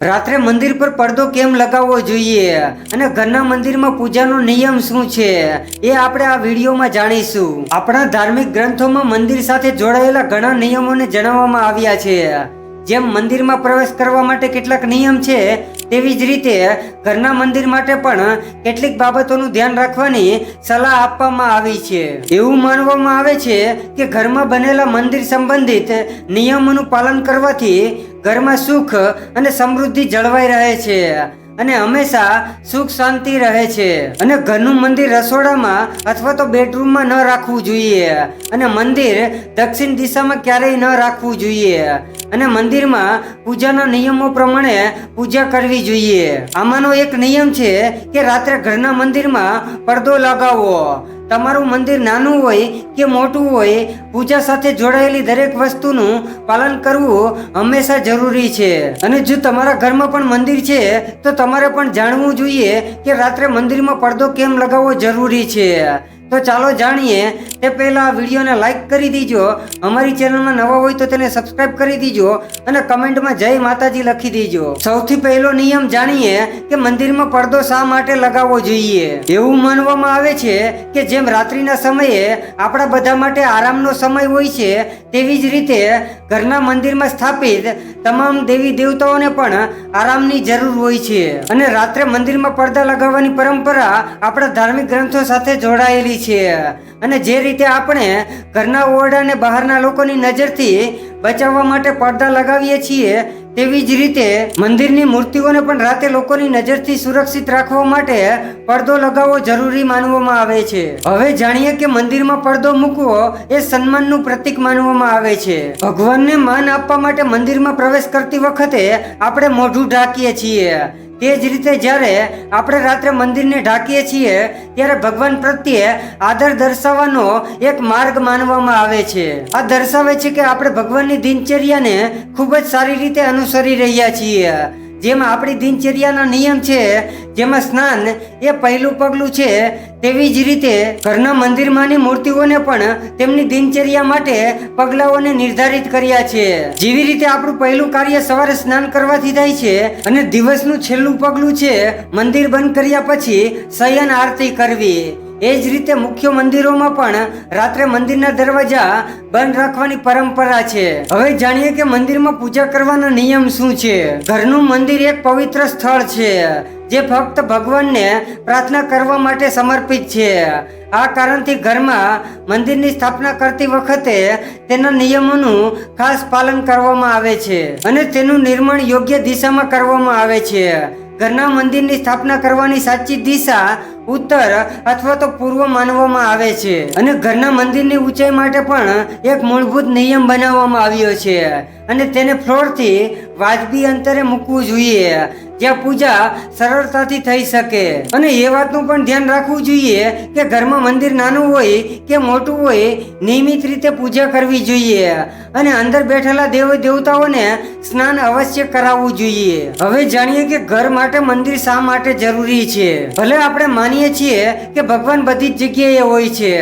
રાત્રે મંદિર પર પડદો કેમ લગાવવો જોઈએ? અને ઘરના મંદિરમાં પૂજાનો નિયમ શું છે? એ આપણે આ વિડીયોમાં જાણીશું. આપણા ધાર્મિક ગ્રંથોમાં મંદિર સાથે જોડાયેલા ઘણા નિયમોને જણાવવામાં આવ્યા છે. જેમ મંદિરમાં પ્રવેશ કરવા માટે કેટલાક નિયમ છે, તેવી જ રીતે ઘરના મંદિર માટે પણ કેટલીક બાબતોનું ધ્યાન રાખવાની સલાહ આપવામાં આવી છે. એવું માનવામાં આવે છે કે ઘરમાં બનેલા મંદિર સંબંધિત નિયમોનું પાલન કરવાથી ઘરમાં સુખ અને સમૃદ્ધિ જળવાઈ રહે છે. અને હંમેશા સુખ શાંતિ રહે છે. અને ઘરનું મંદિર રસોડામાં અથવા તો બેડરૂમમાં ન રાખવું જોઈએ. અને મંદિર દક્ષિણ દિશામાં ક્યારેય ન રાખવું જોઈએ. અને મંદિરમાં પૂજાના નિયમો પ્રમાણે પૂજા કરવી જોઈએ. આમાંનો એક નિયમ છે કે રાત્રે ઘરના મંદિરમાં પડદો લગાવવો. તમારું મંદિર નાનું હોય કે મોટું હોય, પૂજા સાથે જોડાયેલી દરેક વસ્તુનું પાલન કરવું હંમેશા જરૂરી છે. અને જો તમારા ઘરમાં પણ મંદિર છે, તો તમારે પણ જાણવું જોઈએ કે રાત્રે મંદિરમાં પડદો કેમ લગાવવો જરૂરી છે. તો ચાલો જાણીએ તે પહેલાં વિડીયોને લાઇક કરી દીજો. અમારી ચેનલમાં નવા હોય તો તેને સબસ્ક્રાઇબ કરી દીજો અને કમેન્ટમાં જય માતાજી લખી દીજો. સૌથી પહેલો નિયમ જાણીએ કે મંદિરમાં પડદો શા માટે લગાવવો જોઈએ? એવું માનવામાં આવે છે કે જેમ રાત્રિના સમયે આપણા બધા માટે આરામનો સમય હોય છે, તેવી જ રીતે ઘરના મંદિરમાં સ્થાપિત તમામ દેવી દેવતાઓને પણ આરામની જરૂર હોય છે. અને રાત્રે મંદિરમાં પડદા લગાવવાની પરંપરા આપણા ધાર્મિક ગ્રંથો સાથે જોડાયેલી છે. અને જે રીતે આપણે ઘરના ઓરડાને બહારના લોકોની નજરથી બચાવવા માટે પડદા લગાવીએ છીએ, તેવી જ રીતે મંદિરની મૂર્તિઓને પણ રાતે લોકોની નજરથી સુરક્ષિત રાખવા માટે પડદો લગાવવો જરૂરી માનવામાં આવે છે. હવે જાણીએ કે મંદિરમાં પડદો મૂકવો એ સન્માનનું પ્રતીક માનવામાં આવે છે. ભગવાનને માન આપવા માટે મંદિરમાં પ્રવેશ કરતી વખતે આપણે મોઢું ઢાંકીએ છીએ. તે જ રીતે જ્યારે આપણે રાત્રે મંદિરને ઢાંકીએ છીએ, ત્યારે ભગવાન પ્રત્યે આદર દર્શાવવાનો એક માર્ગ માનવામાં આવે છે. આ દર્શાવે છે કે આપણે ભગવાનની દિનચર્યાને ખૂબ જ સારી રીતે અનુસરી રહ્યા છીએ. જેમાં આપણી દિનચર્યાના નિયમ છે, જેમાં સ્નાન એ પહેલું પગલું છે, તેવી જ રીતે ઘરના મંદિરમાંની મૂર્તિઓને પણ તેમની દિનચર્યા માટે પગલાઓને નિર્ધારિત કર્યા છે. જેવી રીતે આપણું પહેલું કાર્ય સવારે સ્નાન કરવાથી થાય છે અને દિવસનું છેલ્લું પગલું છે, મંદિર બંધ કર્યા પછી શયન આરતી કરવી. એ જ રીતે મુખ્ય મંદિરોમાં પણ રાત્રે મંદિરના દરવાજા બંધ રાખવાની પરંપરા છે. હવે જાણીએ કે મંદિરમાં પૂજા કરવાના નિયમ શું છે? ઘરનું મંદિર એક પવિત્ર સ્થળ છે, જે ફક્ત ભગવાનને પ્રાર્થના કરવા માટે સમર્પિત છે. આ કારણથી ઘરમાં મંદિરની સ્થાપના કરતી વખતે તેના નિયમોનું ખાસ પાલન કરવામાં આવે છે અને તેનું નિર્માણ યોગ્ય દિશામાં કરવામાં આવે છે. ઘરના મંદિરની સ્થાપના કરવાની સાચી દિશા, ઉત્તર અથવા તો પૂર્વ માનવામાં આવે છે. અને ઘરના મંદિરની ઊંચાઈ માટે પણ એક મૂળભૂત નિયમ બનાવવામાં આવ્યો છે. અને તેને ફ્લોરથી વાજબી અંતરે મૂકવું જોઈએ, જ્યાં પૂજા સરળતાથી થઈ શકે. અને એ વાતનું પણ ધ્યાન રાખવું જોઈએ કે ઘરમાં મંદિર નાનું હોય કે મોટું હોય નિયમિત રીતે પૂજા કરવી જોઈએ અને અંદર બેઠેલા દેવ દેવતાઓને સ્નાન અવશ્ય કરાવવું જોઈએ. હવે જાણીએ કે ઘર માટે મંદિર શા માટે જરૂરી છે? ભલે આપણે માનીએ છીએ કે ભગવાન બધી જ જગ્યાએ હોય છે,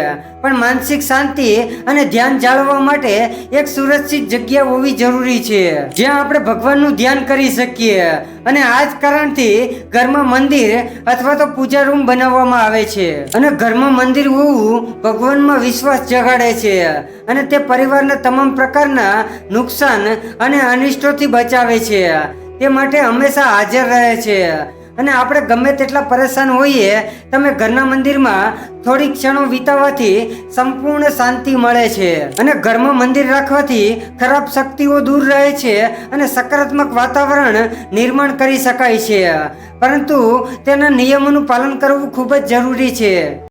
પણ માનસિક શાંતિ અને ધ્યાન જાળવવા માટે એક સુરક્ષિત જગ્યા હોવી જરૂરી છે. જ્યાં આપણે ભગવાનનું ધ્યાન કરી શકીએ અને આ જ કારણથી ઘરમાં મંદિર અથવા તો પૂજા રૂમ બનાવવામાં આવે છે. અને ઘરમાં મંદિર હોવું ભગવાનમાં વિશ્વાસ જગાડે છે. અને તે પરિવારને તમામ પ્રકારના નુકસાન અને અનિષ્ટોથી બચાવે છે. તે માટે હંમેશા હાજર રહે છે. અને આપણે ગમે તેટલા પરેશાન હોઈએ, તમે ઘરના મંદિરમાં થોડી ક્ષણો વિતાવવાથી સંપૂર્ણ શાંતિ મળે છે. અને ઘરમાં મંદિર રાખવાથી ખરાબ શક્તિઓ દૂર રહે છે અને સકારાત્મક વાતાવરણ નિર્માણ કરી શકાય છે. પરંતુ તેના નિયમોનું પાલન કરવું ખૂબ જ જરૂરી છે.